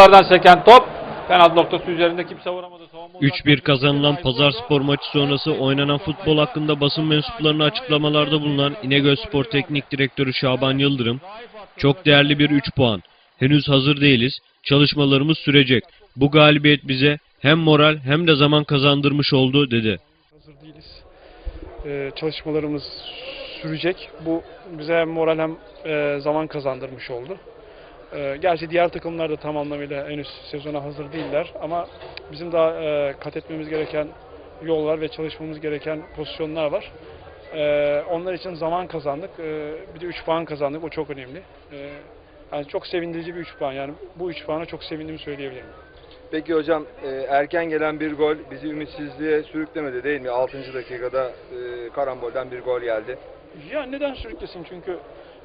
Oralardan seken top penaltı noktası üzerinde kimse vuramadı. Savunma 3-1 kazanılan Pazar Spor maçı sonrası oynanan futbol hakkında basın mensuplarına açıklamalarda bulunan İnegöl Spor Teknik Direktörü Şaban Yıldırım, çok değerli bir 3 puan. Henüz hazır değiliz, çalışmalarımız sürecek. Bu galibiyet bize hem moral hem de zaman kazandırmış oldu dedi. Hazır değiliz. Ee, çalışmalarımız sürecek. Bu bize hem moral hem e, zaman kazandırmış oldu. Ee, gerçi diğer takımlar da tam anlamıyla henüz sezona hazır değiller ama bizim daha e, kat etmemiz gereken yollar ve çalışmamız gereken pozisyonlar var. Ee, onlar için zaman kazandık. Ee, bir de 3 puan kazandık. O çok önemli. Ee, yani çok sevindirici bir 3 puan. Yani bu 3 puana çok sevindiğimi söyleyebilirim. Peki hocam e, erken gelen bir gol bizi ümitsizliğe sürüklemedi değil mi? 6. dakikada e, karambolden bir gol geldi. Ya neden sürüklesin? Çünkü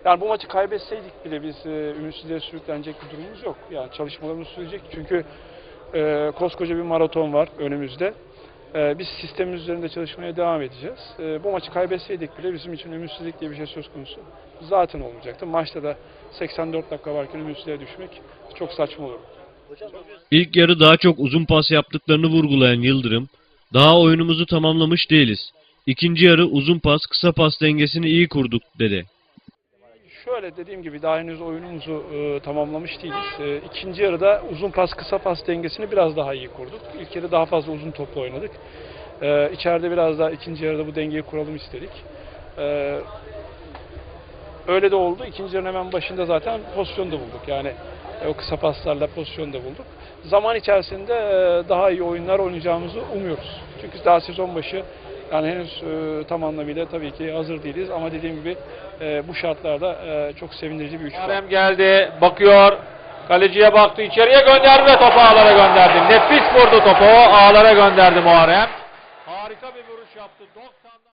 yani bu maçı kaybetseydik bile biz e, ümitsizliğe sürüklenecek bir durumumuz yok. Yani çalışmalarımız sürecek. Çünkü e, koskoca bir maraton var önümüzde. E, biz sistemimiz üzerinde çalışmaya devam edeceğiz. E, bu maçı kaybetseydik bile bizim için ümitsizlik diye bir şey söz konusu zaten olmayacaktı. Maçta da 84 dakika varken ümitsizliğe düşmek çok saçma olur. İlk yarı daha çok uzun pas yaptıklarını vurgulayan Yıldırım, daha oyunumuzu tamamlamış değiliz. İkinci yarı uzun pas, kısa pas dengesini iyi kurduk dedi. Şöyle dediğim gibi daha henüz oyunumuzu e, tamamlamış değiliz. E, ikinci yarıda uzun pas kısa pas dengesini biraz daha iyi kurduk. İlk yarı daha fazla uzun topla oynadık. E, içeride biraz daha ikinci yarıda bu dengeyi kuralım istedik. E, öyle de oldu. İkinci yarının hemen başında zaten pozisyon da bulduk. Yani e, o kısa paslarla pozisyon da bulduk. Zaman içerisinde e, daha iyi oyunlar oynayacağımızı umuyoruz. Çünkü daha sezon başı yani henüz e, tam anlamıyla tabii ki hazır değiliz ama dediğim gibi e, bu şartlarda e, çok sevindirici bir üç puan. Muharrem geldi, bakıyor. Kaleciye baktı, içeriye gönderdi ve topu ağlara gönderdi. Nefis vurdu topu, ağlara gönderdi Muharrem.